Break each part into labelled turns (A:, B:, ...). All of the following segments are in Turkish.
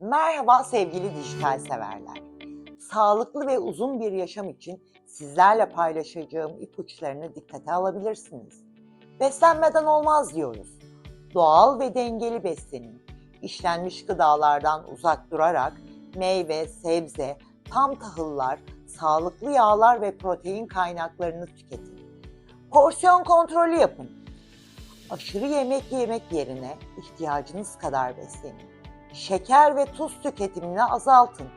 A: Merhaba sevgili dijital severler. Sağlıklı ve uzun bir yaşam için sizlerle paylaşacağım ipuçlarını dikkate alabilirsiniz. Beslenmeden olmaz diyoruz. Doğal ve dengeli beslenin. İşlenmiş gıdalardan uzak durarak meyve, sebze, tam tahıllar, sağlıklı yağlar ve protein kaynaklarını tüketin. Porsiyon kontrolü yapın. Aşırı yemek yemek yerine ihtiyacınız kadar beslenin. Şeker ve tuz tüketimini azaltın.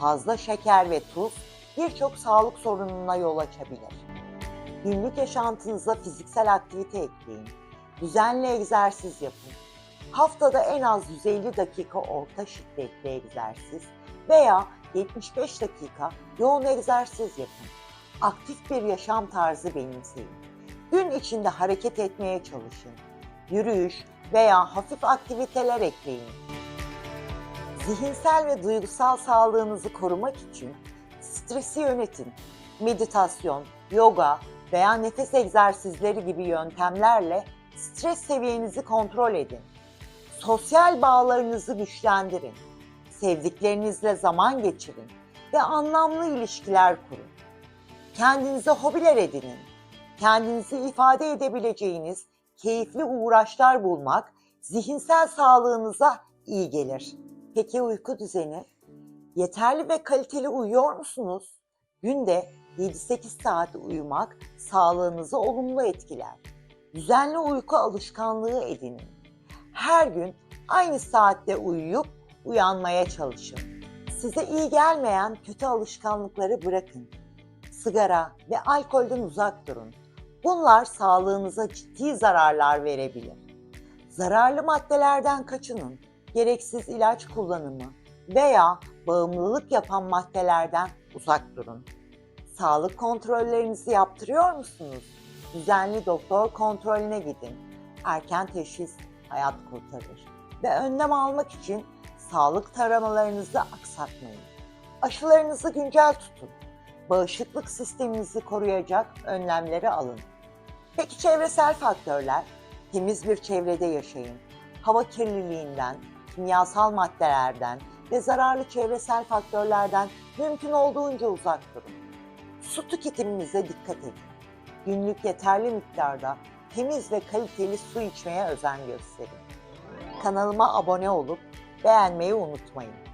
A: Fazla şeker ve tuz birçok sağlık sorununa yol açabilir. Günlük yaşantınıza fiziksel aktivite ekleyin. Düzenli egzersiz yapın. Haftada en az 150 dakika orta şiddetli egzersiz veya 75 dakika yoğun egzersiz yapın. Aktif bir yaşam tarzı benimseyin. Gün içinde hareket etmeye çalışın. Yürüyüş veya hafif aktiviteler ekleyin. Zihinsel ve duygusal sağlığınızı korumak için stresi yönetin. Meditasyon, yoga veya nefes egzersizleri gibi yöntemlerle stres seviyenizi kontrol edin. Sosyal bağlarınızı güçlendirin. Sevdiklerinizle zaman geçirin ve anlamlı ilişkiler kurun. Kendinize hobiler edinin. Kendinizi ifade edebileceğiniz keyifli uğraşlar bulmak zihinsel sağlığınıza iyi gelir. Peki uyku düzeni? Yeterli ve kaliteli uyuyor musunuz? Günde 7-8 saat uyumak sağlığınızı olumlu etkiler. Düzenli uyku alışkanlığı edinin. Her gün aynı saatte uyuyup uyanmaya çalışın. Size iyi gelmeyen kötü alışkanlıkları bırakın. Sigara ve alkolden uzak durun. Bunlar sağlığınıza ciddi zararlar verebilir. Zararlı maddelerden kaçının. Gereksiz ilaç kullanımı veya bağımlılık yapan maddelerden uzak durun. Sağlık kontrollerinizi yaptırıyor musunuz? Düzenli doktor kontrolüne gidin. Erken teşhis hayat kurtarır. Ve önlem almak için sağlık taramalarınızı aksatmayın. Aşılarınızı güncel tutun. Bağışıklık sisteminizi koruyacak önlemleri alın. Peki çevresel faktörler? Temiz bir çevrede yaşayın. Hava kirliliğinden, kimyasal maddelerden ve zararlı çevresel faktörlerden mümkün olduğunca uzak durun. Su tüketiminize dikkat edin. Günlük yeterli miktarda temiz ve kaliteli su içmeye özen gösterin. Kanalıma abone olup beğenmeyi unutmayın.